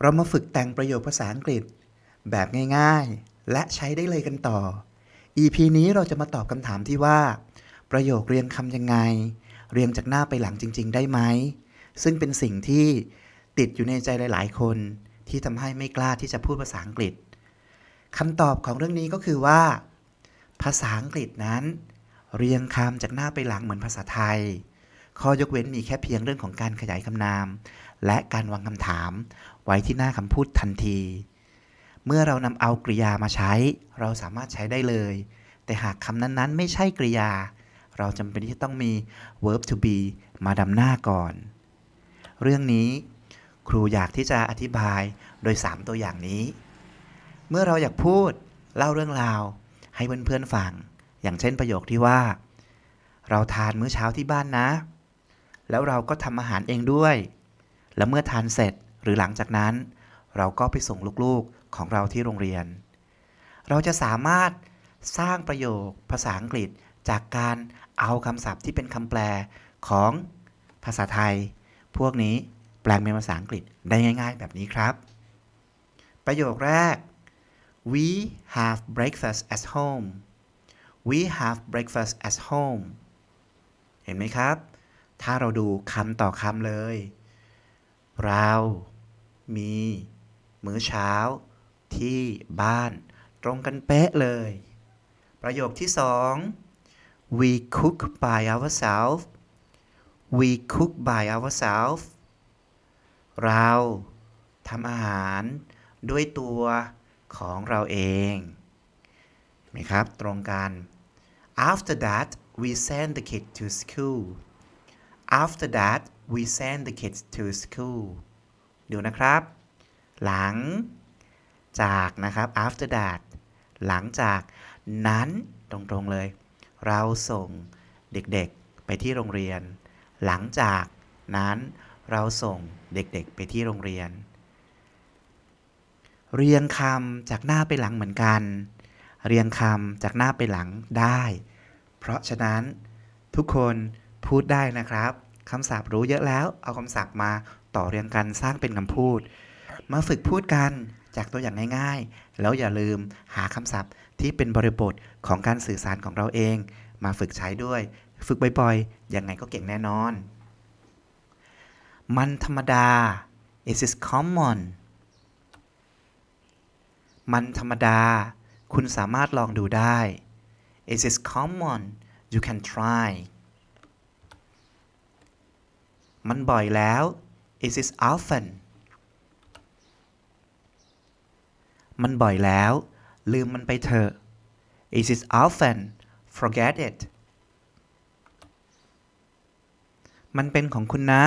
เรามาฝึกแต่งประโยคภาษาอังกฤษ แบบง่ายๆ และใช้ได้เลยกันต่อ EP นี้เราจะมาตอบคำถามที่ว่า ประโยคเรียงคำยังไง เรียงจากหน้าไปหลังจริง ๆ ได้ไหม ซึ่งเป็นสิ่งที่ติดอยู่ในใจหลาย ๆ คนที่ทำให้ไม่กล้าที่จะพูดภาษาอังกฤษคำตอบของเรื่องนี้ก็คือว่า ภาษาอังกฤษนั้น เรียงคำจากหน้าไปหลังเหมือนภาษาไทย ข้อยกเว้นมีแค่เพียงเรื่องของการขยายคำนาม และการวางคำถาม ไว้ที่หน้าคำพูดทันที เมื่อเรานำเอากริยามาใช้ เราสามารถใช้ได้เลย แต่หากคำนั้นๆ ไม่ใช่กริยา เราจำเป็นที่จะต้องมี verb to be มาดำหน้าก่อน เรื่องนี้ครูอยากที่จะอธิบายโดย 3 ตัวอย่างนี้ เมื่อเราอยากพูดเล่าเรื่องราว ให้เพื่อนๆฟัง อย่างเช่นประโยคที่ว่า เราทานมื้อเช้าที่บ้านนะ แล้วเราก็ทำอาหารเองด้วย แล้วเมื่อทานเสร็จ รือหลังจากนั้น เราก็ไปส่งลูกๆของเราที่โรงเรียน เราจะสามารถสร้างประโยคภาษาอังกฤษจากการเอาคำศัพท์ที่เป็นคำแปลของภาษาไทย พวกนี้แปลงเป็นภาษาอังกฤษได้ง่าย ๆ แบบนี้ครับ ประโยคแรก we have breakfast at home we have breakfast at home เห็นไหมครับ ถ้าเราดูคำต่อคำเลย เรา มี มื้อเช้า ที่บ้าน ตรงกันเป๊ะเลย ประโยคที่สอง we cook by ourselves we cook by ourselves เราทำอาหารด้วยตัวของเราเองเห็นไหมครับ ตรงกัน after that we send the kids to school after that we send the kids to school ดูนะครับ หลัง จากนะครับ after that หลังจากนั้นตรงๆเลย เราส่งเด็กๆไปที่โรงเรียน หลังจากนั้นเราส่งเด็กๆไปที่โรงเรียน เรียงคำจากหน้าไปหลังเหมือนกัน เรียงคำจากหน้าไปหลังได้ เพราะฉะนั้นทุกคนพูดได้นะครับคำศัพท์รู้เยอะแล้ว เอาคำศัพท์มา ต่อเรียงกันสร้างเป็นคำพูด มาฝึกพูดกันจากตัวอย่างง่ายๆ แล้วอย่าลืมหาคำศัพท์ที่เป็นบริบทของการสื่อสารของเราเอง มาฝึกใช้ด้วย ฝึกบ่อยๆ ยังไงก็เก่งแน่นอน มันธรรมดา it is common มันธรรมดา คุณสามารถลองดูได้ it is common you can try มันบ่อยแล้ว it is often มันบ่อยแล้ว ลืมมันไปเถอะ it is often forget it มันเป็นของคุณนะ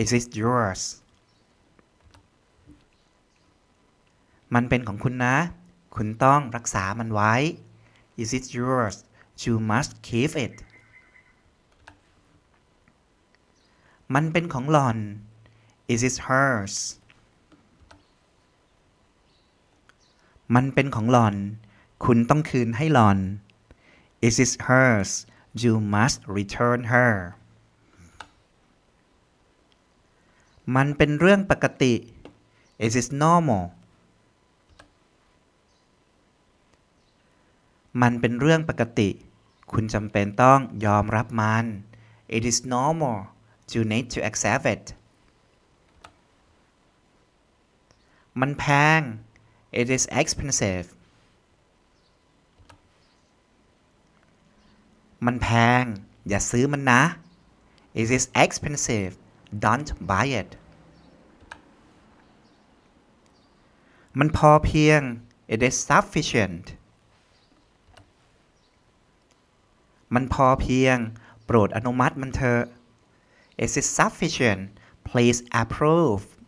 it is yours มันเป็นของคุณนะ คุณต้องรักษามันไว้ it is yours you must keep it มันเป็นของหล่อน it is hers มันเป็นของหล่อน คุณต้องคืนให้หล่อน it is hers you must return her มันเป็นเรื่องปกติ it is normal มันเป็นเรื่องปกติ คุณจำเป็นต้องยอมรับมัน it is normal you need to accept it มันแพง it is expensive มันแพง อย่าซื้อมันนะ it is expensive don't buy it มันพอเพียง it is sufficient มันพอเพียง โปรดอนุมัติมันเถอะ Is it sufficient? Please approve.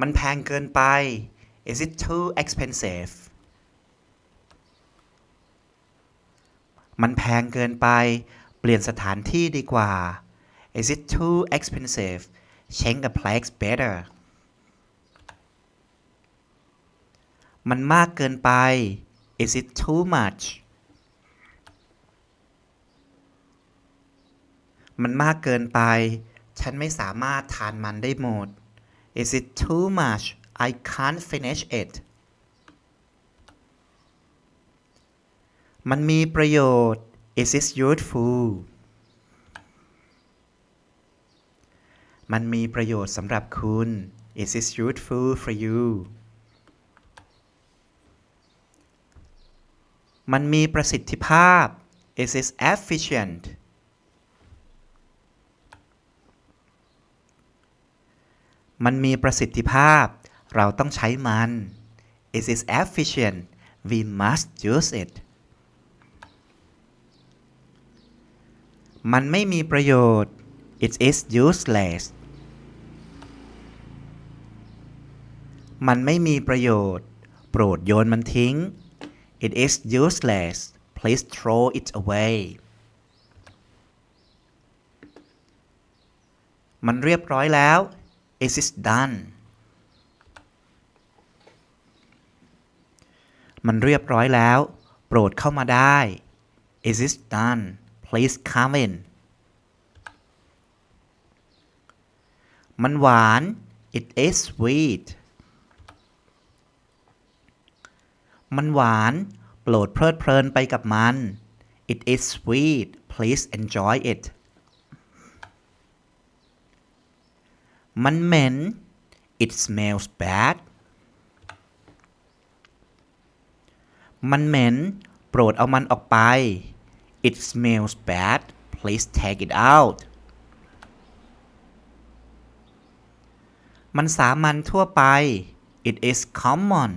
มันแพงเกินไป Is it too expensive? มันแพงเกินไป เปลี่ยนสถานที่ดีกว่า Is it too expensive? Change a place better. มันมากเกินไป Is it too much? มันมากเกินไป ฉันไม่สามารถทานมันได้หมด Is it too much I can't finish it มันมีประโยชน์ Is it useful มันมีประโยชน์สำหรับคุณ Is it useful for you มันมีประสิทธิภาพ Is it efficient มันมีประสิทธิภาพ เราต้องใช้มัน It is efficient we must use it มันไม่มีประโยชน์ It is useless มันไม่มีประโยชน์ โปรดโยนมันทิ้ง It is useless please throw it away มันเรียบร้อยแล้ว It is done มันเรียบร้อยแล้ว โปรดเข้ามาได้ It is done please come in มันหวาน It is sweet มันหวาน โปรดเพลิดเพลินไปกับมัน It is sweet please enjoy it มันเหม็น It smells bad มันเหม็น โปรดเอามันออกไป It smells bad please take it out มันสามัญทั่วไป It is common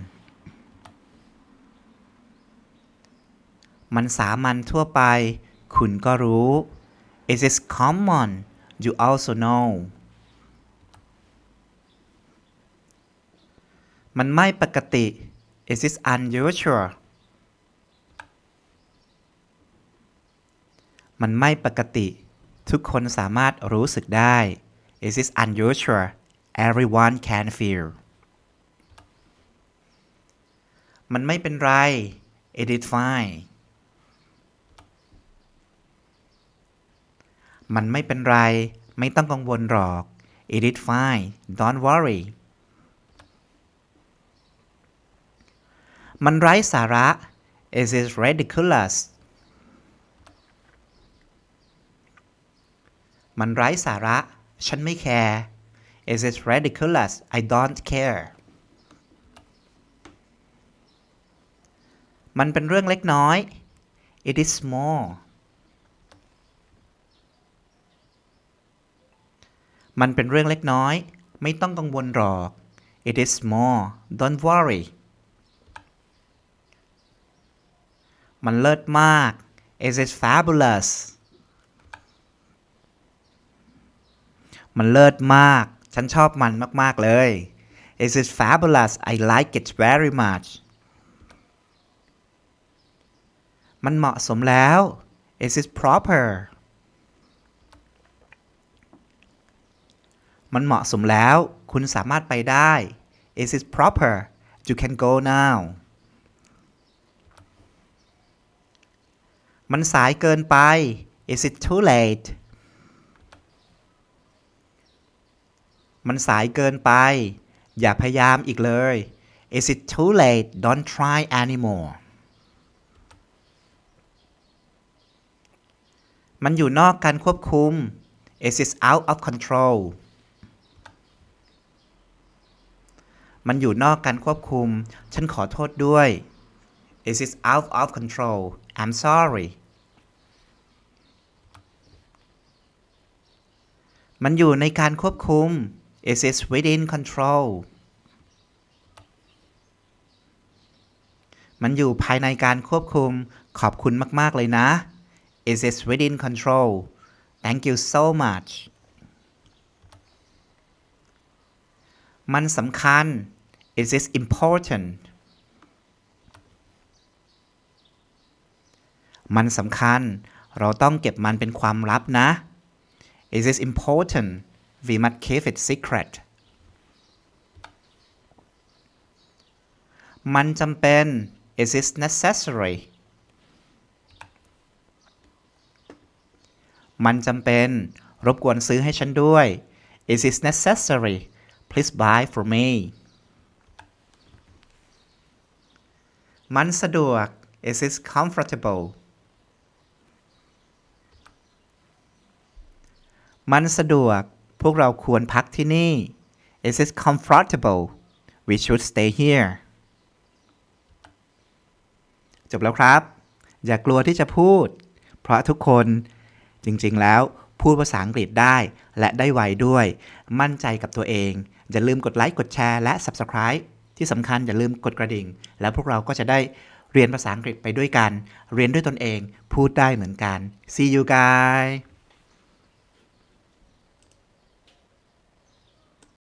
มันสามัญทั่วไป คุณก็รู้ It is common you also know มันไม่ปกติ It is unusual มันไม่ปกติ ทุกคนสามารถรู้สึกได้ It is unusual everyone can feel มันไม่เป็นไร It is fine มันไม่เป็นไร ไม่ต้องกังวลหรอก It is fine don't worry มันไร้สาระ It is ridiculous มันไร้สาระ ฉันไม่แคร์ It is ridiculous I don't care มันเป็นเรื่องเล็กน้อย It is small มันเป็นเรื่องเล็กน้อย ไม่ต้องกังวลหรอก It is small don't worry มันเลิศมาก It is fabulous มันเลิศมาก ฉันชอบมันมาก ๆ เลย It is fabulous I like it very much มันเหมาะสมแล้ว It is proper มันเหมาะสมแล้ว คุณสามารถไปได้ It is proper you can go now มันสายเกินไป Is it too late มันสายเกินไป อย่าพยายามอีกเลย Is it too late don't try anymore มันอยู่นอกการควบคุม Is it out of control มันอยู่นอกการควบคุม ฉันขอโทษด้วย Is it out of control I'm sorry มันอยู่ในการควบคุม Is it within control มันอยู่ภายในการควบคุม ขอบคุณมาก ๆ เลยนะ Is it within control Thank you so much มันสำคัญ Is it important มันสำคัญ เราต้องเก็บมันเป็นความลับนะ Is it important we must keep it secret มันจำเป็น Is it necessary มันจำเป็น รบกวนซื้อให้ฉันด้วย Is it necessary please buy for me มันสะดวก Is it comfortable มันสะดวก พวกเราควรพักที่นี่ Is it comfortable we should stay here จบแล้วครับ อย่ากลัวที่จะพูด เพราะทุกคนจริงๆแล้วพูดภาษาอังกฤษได้และได้ไวด้วย มั่นใจกับตัวเอง อย่าลืมกดไลค์กดแชร์และ Subscribe ที่สำคัญอย่าลืมกดกระดิ่ง แล้วพวกเราก็จะได้เรียนภาษาอังกฤษไปด้วยกัน เรียนด้วยตนเอง พูดได้เหมือนกัน See you guys